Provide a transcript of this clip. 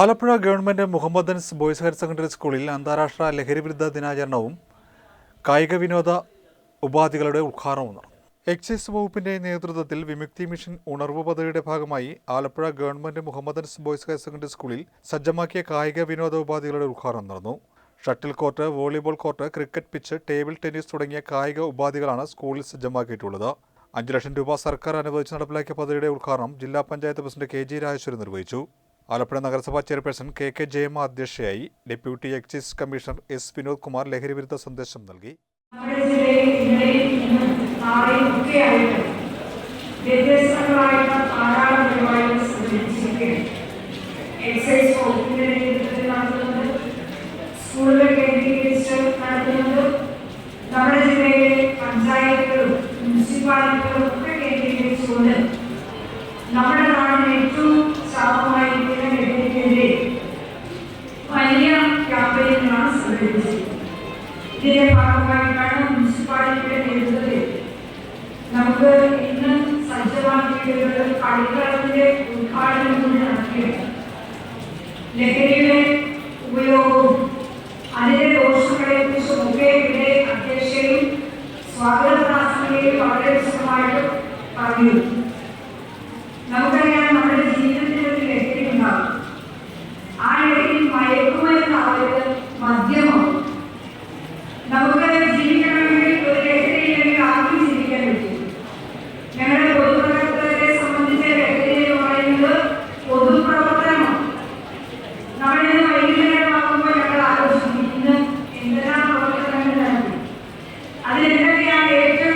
Alappuzha government Mohammedans boys higher secondary സ്കൂളിൽ അന്താരാഷ്ട്ര ലഹരിവിരുദ്ധ ദിനാചരണവും കായിക വിനോദ ഉപാധികളുടെ ഉദ്ഘാടനവും നടന്നു. എക്സൈസ് വകുപ്പിന്റെ നേതൃത്വത്തിൽ വിമുക്തി മിഷൻ ഉണർവ് പദ്ധതിയുടെ ഭാഗമായി Alappuzha government Mohammedans boys higher secondary സ്കൂളിൽ സജ്ജമാക്കിയ കായിക വിനോദ ഉപാധികളുടെ ഉദ്ഘാടനം നടന്നു. Shuttle court volleyball court cricket pitch table tennis തുടങ്ങിയ കായിക ഉപാധികളാണ് സ്കൂളിൽ സജ്ജമാക്കിയിട്ടുള്ളത്. അഞ്ച് ലക്ഷം രൂപ സർക്കാർ അനുവദിച്ച് നടപ്പിലാക്കിയ പദ്ധതിയുടെ ഉദ്ഘാടനം ജില്ലാ panchayat president K G Rajeshwari നിർവഹിച്ചു. ആലപ്പുഴ നഗരസഭാ ചെയർപേഴ്സൺ കെ കെ ജയമ അധ്യക്ഷയായി deputy excise commissioner S Vinod Kumar ലഹരിവിരുദ്ധ സന്ദേശം നൽകി. നമ്മുടെ ജില്ലയിലെ പഞ്ചായത്തുകളും മുനിസിപ്പാലിറ്റികളും ഒക്കെ കേന്ദ്രീകരിച്ചുകൊണ്ട് നമ്മുടെ വലിയ ക്യാമ്പയിനുകളാണ് സംഘടിപ്പിച്ചത് ഇതിന്റെ ഭാഗമായിട്ടാണ് മുനിസിപ്പാലിറ്റിയുടെ നേതൃത്വത്തിൽ നമുക്ക് ഇന്ന് സജ്ജമാക്കിയിട്ടുള്ള കളിക്കളത്തിന്റെ ഉദ്ഘാടനം കൂടി നടത്തിയത് ലഹരിയുടെ ഉപയോഗവും അതിന്റെ ദോഷങ്ങളെ കുറിച്ചും ഒക്കെ ഇവിടെ അധ്യക്ഷയും സ്വാഗത പ്രാസംഗികയും വളരെ വിശദമായിട്ട് പറഞ്ഞു. ഏറ്റവും